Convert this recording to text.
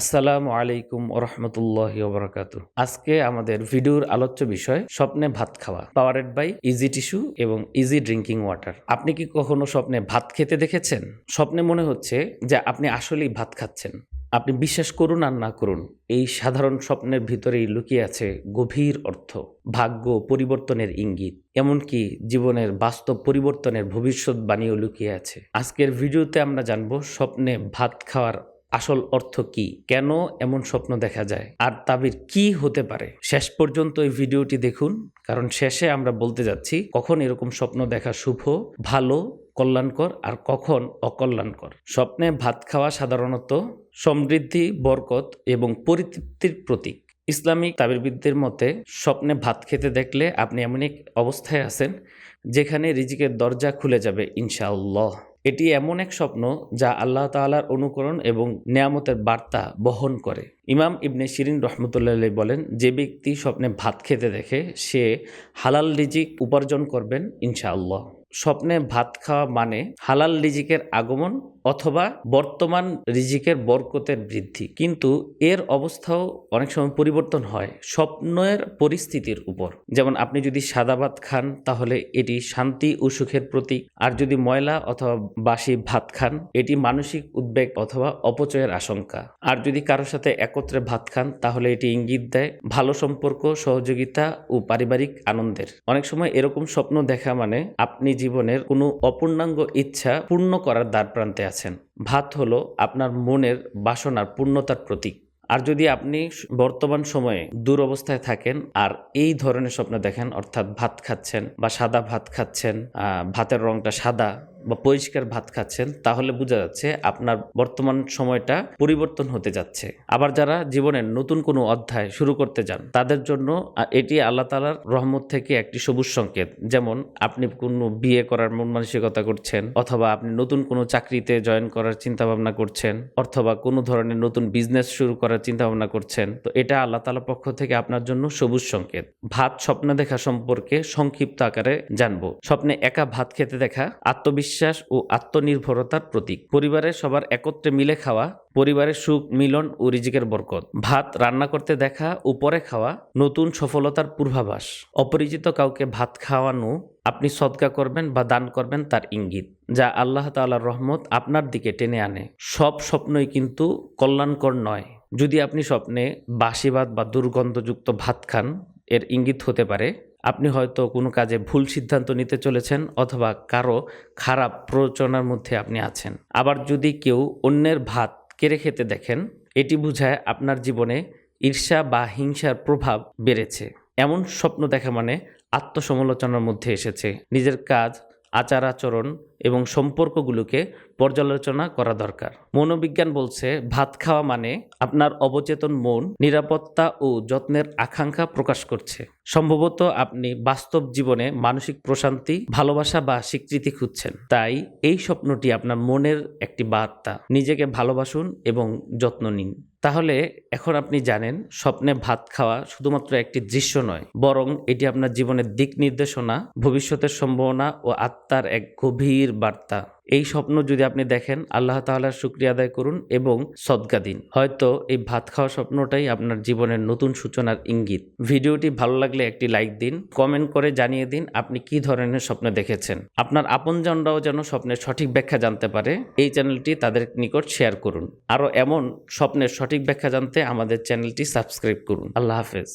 আসসালামু আলাইকুম ওরহমতুল্লাহ ওবরাকাত আজকে আমাদের ভিডিওর আলোচ্য বিষয়, স্বপ্নে ভাত খাওয়া পাওয়ারেড বাই ইজি টিস্যু এবং ইজি ড্রিঙ্কিং ওয়াটার আপনি কি কখনো স্বপ্নে ভাত খেতে দেখেছেন? স্বপ্নে মনে হচ্ছে যে আপনি আসলেই ভাত খাচ্ছেন। আপনি বিশ্বাস করুন আর না করুন, এই সাধারণ স্বপ্নের ভিতরেই লুকিয়ে আছে গভীর অর্থ, ভাগ্য পরিবর্তনের ইঙ্গিত, এমনকি জীবনের বাস্তব পরিবর্তনের ভবিষ্যৎবাণীও লুকিয়ে আছে। আজকের ভিডিওতে আমরা জানব স্বপ্নে ভাত খাওয়ার আসল অর্থ কি? কেন এমন স্বপ্ন দেখা যায়? আর তাবির কি হতে পারে? শেষ পর্যন্ত এই ভিডিওটি দেখুন, কারণ শেষে আমরা বলতে যাচ্ছি, কখন এরকম স্বপ্ন দেখা শুভ, ভালো, কল্যাণকর আর কখন অকল্যাণকর। স্বপ্নে ভাত খাওয়া সাধারণত সমৃদ্ধি, বরকত এবং পরিতৃপ্তির প্রতীক। ইসলামিক তাবিরবিদদের মতে, স্বপ্নে ভাত খেতে দেখলে আপনি এমন এক অবস্থায় আছেন, যেখানে রিজিকের দরজা খুলে যাবে, ইনশাআল্লাহ। এটি এমন এক স্বপ্ন যা আল্লাহ তালার অনুকরণ এবং নেয়ামতের বার্তা বহন করে। ইমাম ইবনে শিরিন রহমতুল্লাহ বলেন, যে ব্যক্তি স্বপ্নে ভাত খেতে দেখে, সে হালাল রিজিক উপার্জন করবেন ইনশাআল্লাহ। স্বপ্নে ভাত খাওয়া মানে হালাল রিজিকের আগমন অথবা বর্তমান রিজিকের বরকতের বৃদ্ধি। কিন্তু এর অবস্থাও অনেক সময় পরিবর্তন হয় স্বপ্নের পরিস্থিতির উপর। যেমন আপনি যদি সাদা ভাত খান, তাহলে এটি শান্তি ও সুখের প্রতীক। আর যদি ময়লা অথবা বাসি ভাত খান, এটি মানসিক উদ্বেগ অথবা অপচয়ের আশঙ্কা। আর যদি কারোর সাথে একত্রে ভাত খান, তাহলে এটি ইঙ্গিত দেয় ভালো সম্পর্ক, সহযোগিতা ও পারিবারিক আনন্দের। অনেক সময় এরকম স্বপ্ন দেখা মানে আপনি জীবনের কোনো অপূর্ণাঙ্গ ইচ্ছা পূর্ণ করার দ্বারপ্রান্তে আছেন। ভাত হলো আপনার মনের বাসনার পূর্ণতার প্রতীক। আর যদি আপনি বর্তমান সময়ে দুরবস্থায় থাকেন আর এই ধরনের স্বপ্ন দেখেন, অর্থাৎ ভাত খাচ্ছেন বা সাদা ভাত খাচ্ছেন ভাতের রংটা সাদা পরিষ্কার ভাত খাচ্ছেন, তাহলে বোঝা যাচ্ছে আপনার বর্তমান সময়টা পরিবর্তন হতে যাচ্ছে। আবার যারা জীবনের নতুন কোনো অধ্যায় শুরু করতে যান, তাদের জন্য এটি আল্লাহ তালার রহমত থেকে একটি সবুজ সংকেত। যেমন, আপনি কোনো বিয়ে করার মন মানসিকতা করছেন, অথবা আপনি নতুন কোনো চাকরিতে জয়েন করার চিন্তা ভাবনা করছেন, অথবা কোনো ধরনের নতুন বিজনেস শুরু করার চিন্তা ভাবনা করছেন, তো এটা আল্লাহ তালার পক্ষ থেকে আপনার জন্য সবুজ সংকেত। ভাত স্বপ্ন দেখা সম্পর্কে সংক্ষিপ্ত আকারে জানব। স্বপ্নে একা ভাত খেতে দেখা, আত্মবিশ্বাস ও আত্মনির্ভরতার প্রতীক। পরিবারের সবার একত্রে মিলে খাওয়া পরিবারের সুখ, মিলন ও রিজিকের বরকত। ভাত রান্না করতে দেখা উপরে খাওয়া নতুন সফলতার পূর্বাভাস। অপরিচিত কাউকে ভাত খাওয়ানো আপনি সদকা করবেন বা দান করবেন তার ইঙ্গিত, যা আল্লাহ তাআলার রহমত আপনার দিকে টেনে আনে। সব স্বপ্নই কিন্তু কল্যাণকর নয়। যদি আপনি স্বপ্নে বাসি ভাত বা দুর্গন্ধযুক্ত ভাত খান, এর ইঙ্গিত হতে পারে আপনি হয়তো কোনো কাজে ভুল সিদ্ধান্ত নিতে চলেছেন অথবা কারও খারাপ প্ররোচনার মধ্যে আপনি আছেন। আবার যদি কেউ অন্যের ভাত কেড়ে খেতে দেখেন, এটি বুঝায় আপনার জীবনে ঈর্ষা বা হিংসার প্রভাব বেড়েছে। এমন স্বপ্ন দেখা মানে আত্মসমালোচনার মধ্যে এসেছে। নিজের কাজ আচার আচরণ এবং সম্পর্কগুলোকে পর্যালোচনা করা দরকার। মনোবিজ্ঞান বলছে, ভাত খাওয়া মানে আপনার অবচেতন মন, নিরাপত্তা ও যত্নের আকাঙ্ক্ষা প্রকাশ করছে। সম্ভবত আপনি বাস্তব জীবনে মানসিক প্রশান্তি, ভালোবাসা বা স্বীকৃতি খুঁজছেন। তাই এই স্বপ্নটি আপনার মনের একটি বার্তা। নিজেকে ভালোবাসুন এবং যত্ন নিন। তাহলে এখন আপনি জানেন, স্বপ্নে ভাত খাওয়া শুধুমাত্র একটি দৃশ্য নয়, বরং এটি আপনার জীবনের দিক নির্দেশনা, ভবিষ্যতের সম্ভাবনা ও আত্মার এক গভীর বার্তা। এই স্বপ্ন যদি আপনি দেখেন, আল্লাহ তাআলার শুক্রিয়া আদায় করুন এবং সদকা দিন। হয়তো এই ভাত খাওয়া স্বপ্নটাই আপনার জীবনের নতুন সূচনার ইঙ্গিত। ভিডিওটি ভালো লাগলে একটি লাইক দিন, কমেন্ট করে জানিয়ে দিন আপনি কি ধরনের স্বপ্ন দেখেছেন। আপনার আপনজনরাও যেন স্বপ্নের সঠিক ব্যাখ্যা জানতে পারে, এই চ্যানেলটি তাদের নিকট শেয়ার করুন। আরও এমন স্বপ্নের সঠিক ব্যাখ্যা জানতে আমাদের চ্যানেলটি সাবস্ক্রাইব করুন। আল্লাহ হাফেজ।